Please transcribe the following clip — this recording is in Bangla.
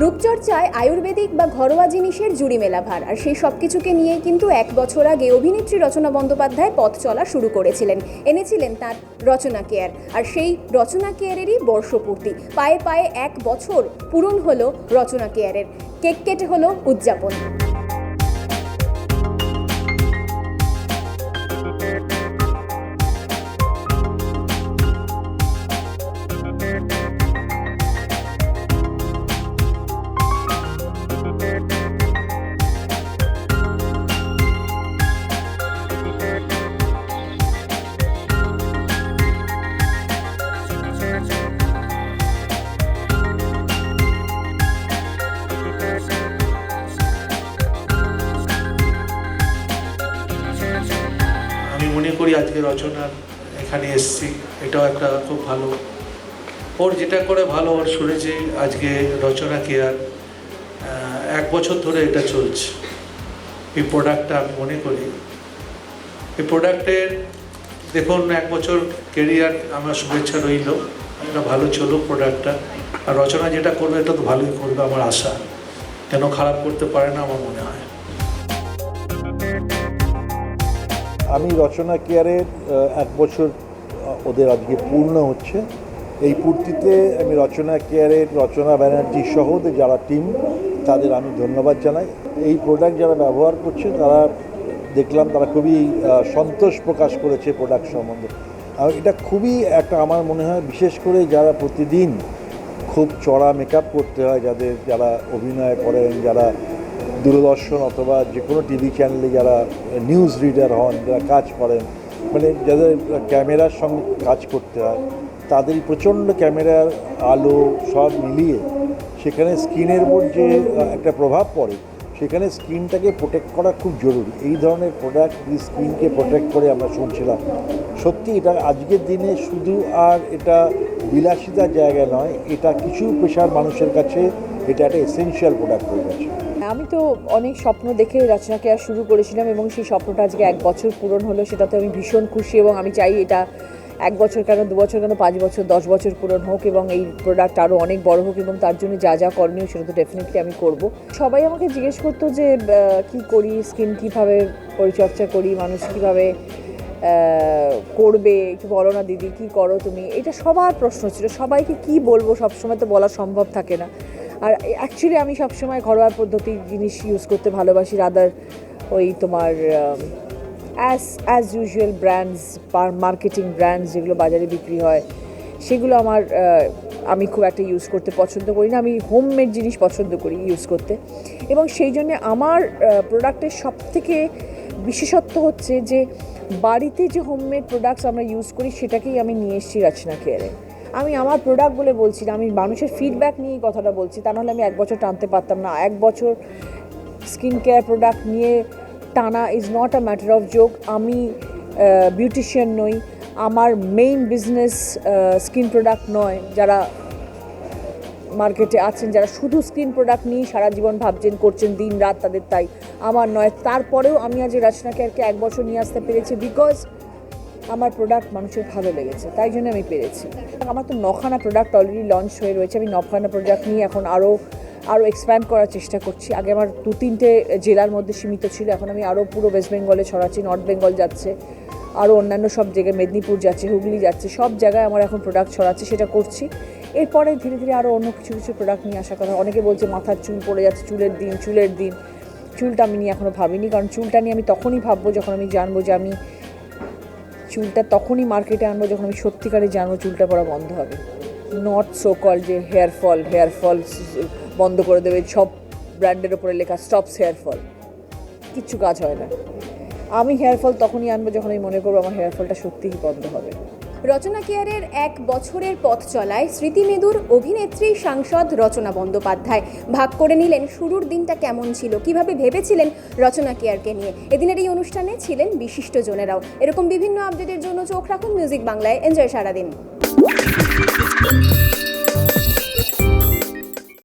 রূপচর্চায় আয়ুর্বেদিক বা ঘরোয়া জিনিসের জুড়ি মেলা ভার আর সেই সব কিছুকে নিয়ে কিন্তু এক বছর আগে অভিনেত্রী রচনা বন্দ্যোপাধ্যায় পথ চলা শুরু করেছিলেন। এনেছিলেন তার রচনা কেয়ার। আর সেই রচনা কেয়ারেরই বর্ষপূর্তি। পায়ে পায়ে এক বছর পূরণ হলো রচনা কেয়ারের। কেক কেটে হলো উদযাপন। মনে করি আজকে রচনার এখানে এসছি। এটাও একটা খুব ভালো। ওর যেটা করে ভালো, ওর শুনেছি আজকে রচনা কেয়ার এক বছর ধরে এটা চলছে। এই প্রোডাক্টটা আমি মনে করি। এই প্রোডাক্টের দেখুন, এক বছর কেরিয়ার আমার শুভেচ্ছা রইল। এটা ভালো চলুক প্রোডাক্টটা আর রচনা যেটা করবে, এটা তো ভালোই করবে, আমার আশা। কেন খারাপ করতে পারে না, আমার মনে হয়। আমি রচনা কেয়ারের এক বছর ওদের আজকে পূর্ণ হচ্ছে। এই পূর্তিতে আমি রচনা কেয়ারের রচনা ব্যানার্জি সহ যারা টিম তাদের আমি ধন্যবাদ জানাই। এই প্রোডাক্ট যারা ব্যবহার করছে, তারা দেখলাম তারা খুবই সন্তোষ প্রকাশ করেছে প্রোডাক্ট সম্বন্ধে। আর এটা খুবই একটা আমার মনে হয়, বিশেষ করে যারা প্রতিদিন খুব চড়া মেকআপ করতে হয়, যাদের, যারা অভিনয় করেন, যারা দূরদর্শন অথবা যে কোনো টিভি চ্যানেলে যারা নিউজ রিডার হন, যারা কাজ করেন মানে যাদের ক্যামেরার সঙ্গে কাজ করতে হয়, তাদের প্রচণ্ড ক্যামেরার আলো সব মিলিয়ে সেখানে স্কিনের উপর যে একটা প্রভাব পড়ে, সেখানে স্কিনটাকে প্রোটেক্ট করা খুব জরুরি। এই ধরনের প্রোডাক্ট স্কিনকে প্রোটেক্ট করে আমরা শুনছিলাম। সত্যি এটা আজকের দিনে শুধু আর এটা বিলাসিতার জায়গা নয়, এটা কিছু পেশার মানুষের কাছে এটা একটা এসেনশিয়াল প্রোডাক্ট হয়ে গেছে। আমি তো অনেক স্বপ্ন দেখে রচনাকে আর শুরু করেছিলাম এবং সেই স্বপ্নটা আজকে এক বছর পূরণ হলো, সেটাতে আমি ভীষণ খুশি এবং আমি চাই এটা এক বছর কেন, দু বছর কেন, পাঁচ বছর, দশ বছর পূরণ হোক এবং এই প্রোডাক্ট আরও অনেক বড় হোক এবং তার জন্য যা যা করণীয় সেটা তো ডেফিনেটলি আমি করব। সবাই আমাকে জিজ্ঞেস করতো যে কি করি স্কিন কীভাবে পরিচর্যা করি, মানুষ কীভাবে করবে, একটু বলো না দিদি, কী করো তুমি? এটা সবার প্রশ্ন ছিল, সবাইকে কি বলব সবসময় তো বলা সম্ভব থাকে না। আর অ্যাকচুয়ালি আমি সবসময় ঘরোয়া পদ্ধতির জিনিস ইউজ করতে ভালোবাসি রাদার ওই তোমার as as usual brands marketing brands যেগুলো বাজারে বিক্রি হয়, সেগুলো আমার আমি খুব একটা ইউজ করতে পছন্দ করি না। আমি হোমমেড জিনিস পছন্দ করি ইউজ করতে। এবং সেই জন্য আমার প্রোডাক্টের সব থেকে বিশেষত্ব হচ্ছে যে, বাড়িতে যে হোমমেড প্রোডাক্টস আমরা ইউজ করি, সেটাকেই আমি নিয়ে এসেছি রচনা কেয়ারে আমি আমার প্রোডাক্ট বলে বলছি না, আমি মানুষের ফিডব্যাক নিয়েই কথাটা বলছি, তা নাহলে আমি এক বছর টানতে পারতাম না। এক বছর স্কিন কেয়ার প্রোডাক্ট নিয়ে টানা is not a matter of joke আমি বিউটিশিয়ান নই, আমার মেইন বিজনেস স্কিন প্রোডাক্ট নয়, যারা মার্কেটে আছেন, যারা শুধু স্কিন প্রোডাক্ট নিয়েই সারা জীবন ভাবছেন, করছেন, দিন রাত তাদের তাই। আমার নয়, তারপরেও আমি আজ রচনা কেয়ারকে এক বছর নিয়ে আসতে পেরেছি বিকজ আমার প্রোডাক্ট মানুষের ভালো লেগেছে, তাই জন্য আমি পেরেছি। আমার তো নখানা প্রোডাক্ট অলরেডি লঞ্চ হয়ে রয়েছে, আমি নখানা প্রোডাক্ট নিয়ে এখন আরও আরও এক্সপ্যান্ড করার চেষ্টা করছি। আগে আমার দু তিনটে জেলার মধ্যে সীমিত ছিল, এখন আমি আরও পুরো ওয়েস্ট বেঙ্গলে ছড়াচ্ছি নর্থ বেঙ্গল যাচ্ছে আরও অন্যান্য সব জায়গায় মেদিনীপুর যাচ্ছে হুগলি যাচ্ছে, সব জায়গায় আমার এখন প্রোডাক্ট ছড়াচ্ছে, সেটা করছি। এরপরে ধীরে ধীরে আরও অন্য কিছু কিছু প্রোডাক্ট নিয়ে আসা কথা, অনেকে বলছে মাথার চুল পড়ে যাচ্ছে, চুলের দিন চুলের দিন। চুলটা আমি নিয়ে এখনও ভাবিনি, কারণ চুলটা নিয়ে আমি তখনই ভাববো যখন আমি জানব যে আমি চুলটা তখনই মার্কেটে আনব যখন আমি সত্যিকারে জানব চুলটা পড়া বন্ধ হবে। নট সো কল যে হেয়ার ফল হেয়ার ফল বন্ধ করে দেবে, সব ব্র্যান্ডের ওপরে লেখা স্টপস হেয়ার ফল কিচ্ছু কাজ হয় না। আমি হেয়ার ফল তখনই আনব যখন আমি মনে করব আমার হেয়ার ফলটা সত্যিই বন্ধ হবে। রচনা কেয়ারের এক বছরের পথ চলায় স্মৃতিমেদুর অভিনেত্রী সাংসদ রচনা বন্দ্যোপাধ্যায়। ভাগ করে নিলেন শুরুর দিনটা কেমন ছিল, কীভাবে ভেবেছিলেন রচনা কেয়ারকে নিয়ে? এদিনের এই অনুষ্ঠানে ছিলেন বিশিষ্ট জনেরাও। এরকম বিভিন্ন আপডেটের জন্য চোখ রাখুন মিউজিক বাংলায়। এনজয় সারাদিন।